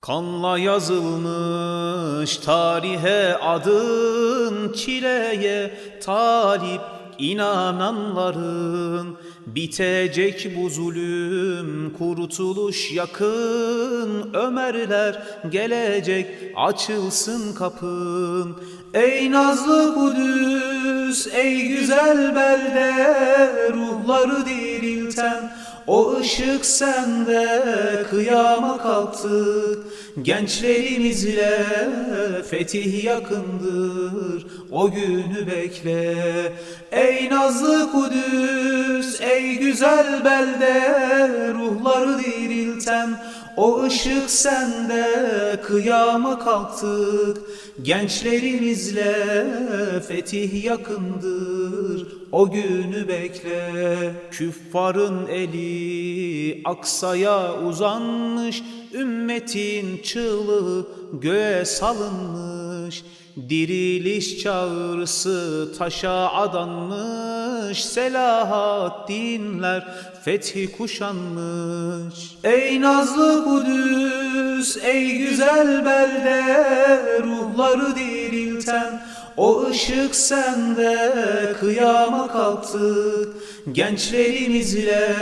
Kanla yazılmış tarihe adın çileye talip inananların. Bitecek bu zulüm kurtuluş yakın. Ömerler gelecek açılsın kapın. Ey nazlı Kudüs ey güzel belde ruhları dirilten o ışık sende kıyama kalktık Gençlerimizle fetih yakındır. O günü bekle. Ey nazlı Kudüs Ey güzel belde Ruhları dirilten o ışık sende kıyama kalktık. Gençlerimizle fetih yakındır. O günü bekle Küffarın eli aksaya uzanmış. Ümmetin çığlığı göğe salınmış Diriliş çağrısı taşa adanmış Selahaddinler fethi kuşanmış. Ey nazlı Kudüs ey güzel belde Ruhları dirilten o ışık sende kıyama kalktık Gençlerimizle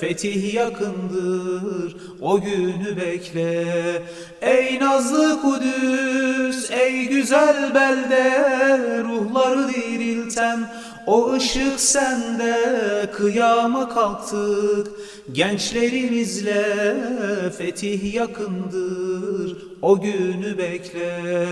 fetih yakındır O günü bekle. Ey nazlı Kudüs Güzel belde Ruhları dirilten o ışık sende kıyama kalktık. Gençlerimizle fetih yakındır O günü bekle